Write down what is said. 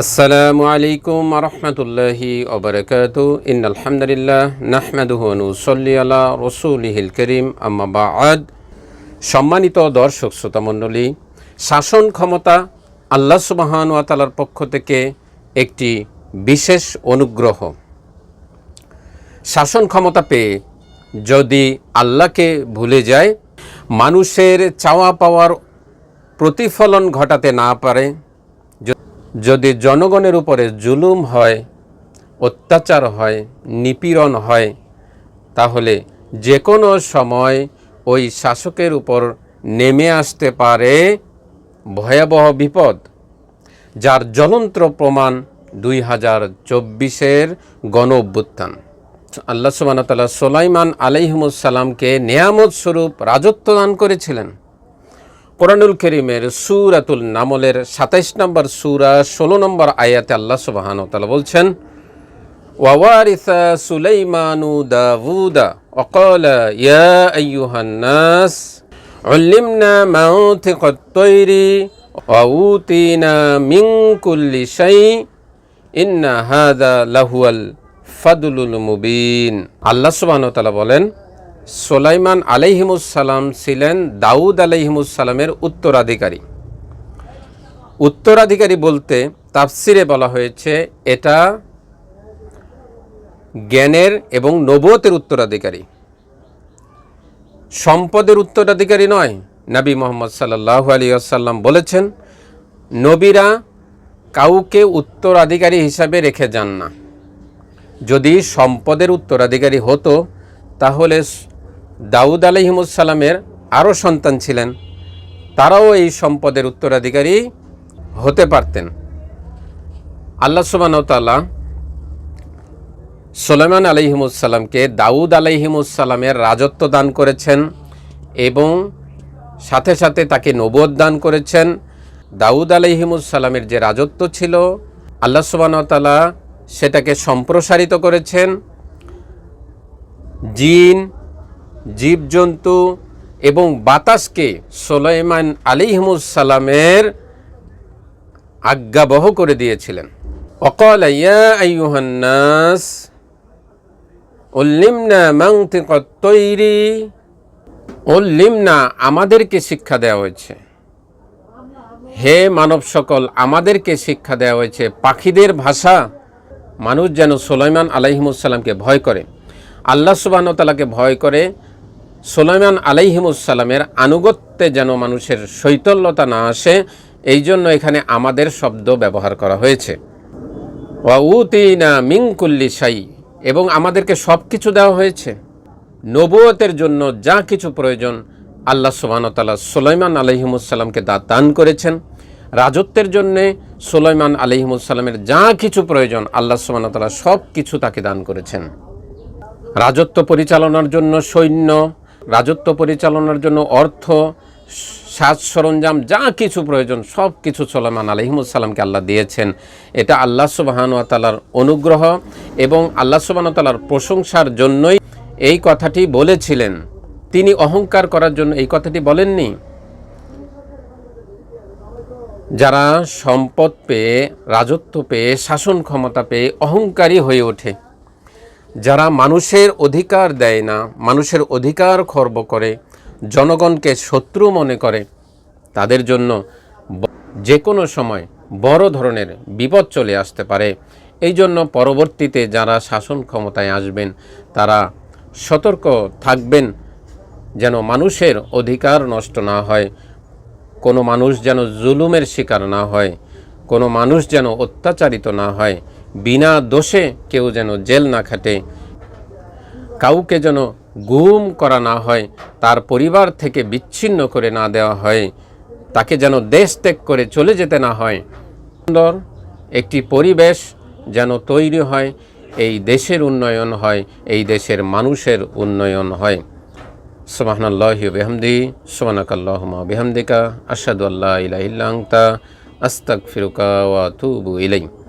আসসালামু আলাইকুম রহমতুল্লাহি ওবরকাত ইন আলহামদুলিল্লাহ নাহমাদুহু নুসল্লি আলা রসুলিহিল করিম। আম্মা বাআদ। সম্মানিত দর্শক, শ্রোতা মণ্ডলী, শাসন ক্ষমতা আল্লাহ সুবাহান ওয়াতালার পক্ষ থেকে একটি বিশেষ অনুগ্রহ। শাসন ক্ষমতা পেয়ে যদি আল্লাহকে ভুলে যায়, মানুষের চাওয়া পাওয়ার প্রতিফলন ঘটাতে না পারে যদি জনগণের উপরে জুলুম হয়, অত্যাচার হয়, নিপীড়ন হয়, তাহলে যে কোনো সময় ওই শাসকের উপর নেমে আসতে পারে ভয়াবহ বিপদ, যার জ্বলন্ত প্রমাণ দুই হাজার চব্বিশের গণ অভ্যুত্থান আল্লাহ সুবাহতাল্লাহ সোলাইমান আলাইহমুসাল্লামকে নিয়ামত স্বরূপ রাজত্ব দান করেছিলেন। কোরআনুল করিমের সুরাতুল নামলের সাতাইশ নম্বর সুরা ষোলো নম্বর আয়াতে আল্লাহ সুবাহান তালা বলছেন ওয়ারিসা সুলাইমানু দাউদা অকল ইয়া আইয়ুহান্নাস علمنا منطق الطير وأوتينا من كل شيء إن هذا لهو الفضل المبين আল্লাহ সুবহানাহু ওয়া তাআলা বলেন সোলাইমান আলাইহিমুসসালাম ছিলেন দাউদ আলাইহিমুসসালামের উত্তরাধিকারী। উত্তরাধিকারী বলতে তাফসিরে বলা হয়েছে, এটা জ্ঞানের এবং নবতের উত্তরাধিকারী। সম্পদের উত্তরাধিকারী নয়, নবী মোহাম্মদ সাল্লাহ আলী আসাল্লাম বলেছেন, নবীরা কাউকে উত্তরাধিকারী হিসাবে রেখে যান না। যদি সম্পদের উত্তরাধিকারী হতো, তাহলে দাউদ আলহিমুসাল্লামের আরও সন্তান ছিলেন। তারাও এই সম্পদের উত্তরাধিকারী হতে পারতেন। আল্লাহ সুবাহতাল্লাহ সোলেমান আলহিমুসাল্লামকে দাউদ আলহিমুসাল্লামের রাজত্ব দান করেছেন এবং সাথে সাথে তাকে নবদ দান করেছেন। দাউদ আলহিমুসাল্লামের যে রাজত্ব ছিল, আল্লাহ সুবাহতাল্লাহ সেটাকে সম্প্রসারিত করেছেন। জিন জীবজন্তু এবং বাতাসকে সোলাইমান আলিহিমুসাল্লামের আজ্ঞাবহ করে দিয়েছিলেন। অকল উল্লিমনা মাংতিকত তৈরি, উল্লিমনা আমাদেরকে শিক্ষা দেওয়া হয়েছে। হে মানব সকল আমাদেরকে শিক্ষা দেওয়া হয়েছে। পাখিদের ভাষা মানুষ যেন সোলাইমান আলাইহিমুসাল্লামকে ভয় করে। আল্লাহ সুবাহতালাকে ভয় করে। সোলাইমান আলাইহিমুসাল্লামের আনুগত্যে যেন মানুষের শৈতল্যতা না আসে, এই জন্য এখানে আমাদের শব্দ ব্যবহার করা হয়েছে। ওয়াউতিনা মিংকুল্লি সাই এবং আমাদেরকে সব কিছু দেওয়া হয়েছে। নবুয়তের জন্য যা কিছু প্রয়োজন, আল্লাহ সুবাহতাল্লাহ সুলাইমান আলহিমুসাল্লামকে দা দান করেছেন। রাজত্বের জন্যে সুলাইমান আলহিমুসাল্লামের যা কিছু প্রয়োজন, আল্লাহ সুবাহতাল্লাহ সব কিছু তাকে দান করেছেন। রাজত্ব পরিচালনার জন্য সৈন্য রাজত্ব পরিচালনার জন্য অর্থ, সাজ সরঞ্জাম, যা কিছু প্রয়োজন, সব কিছু সোলাইমান আলহিমুসাল্লামকে আল্লাহ দিয়েছেন। এটা আল্লাহ সুবাহানুয়াতালার অনুগ্রহ এবং আল্লাহ সুবাহতালার প্রশংসার জন্যই এই কথাটি বলেছিলেন। তিনি অহংকার করার জন্য এই কথাটি বলেননি। যারা সম্পদ পেয়ে, রাজত্ব পেয়ে, শাসন ক্ষমতা পেয়ে অহংকারী হয়ে ওঠে যারা মানুষের অধিকার দেয় না, মানুষের অধিকার খর্ব করে, জনগণকে শত্রু মনে করে, তাদের জন্য যে কোনো সময় বড় ধরনের বিপদ চলে আসতে পারে। এই জন্য পরবর্তীতে যারা শাসন ক্ষমতায় আসবেন, তারা সতর্ক থাকবেন যেন মানুষের অধিকার নষ্ট না হয়। কোনো মানুষ যেন জুলুমের শিকার না হয়, কোনো মানুষ যেন অত্যাচারিত না হয়। বিনা দোষে কেউ যেন জেল না খাটে। কাউকে যেন গুম করা না হয়, তার পরিবার থেকে বিচ্ছিন্ন করে না দেওয়া হয়, তাকে যেন দেশ ত্যাগ করে চলে যেতে না হয়। সুন্দর একটি পরিবেশ যেন তৈরি হয়, এই দেশের উন্নয়ন হয়, এই দেশের মানুষের উন্নয়ন হয়। সুবহানাল্লাহ বিহামদি সুবহানাকাল্লাহুমা বিহামদিকা আল্লা ইলাহা ইল্লা আনতা, আস্তাগফিরুকা ওয়া আতুবু ইলাইক।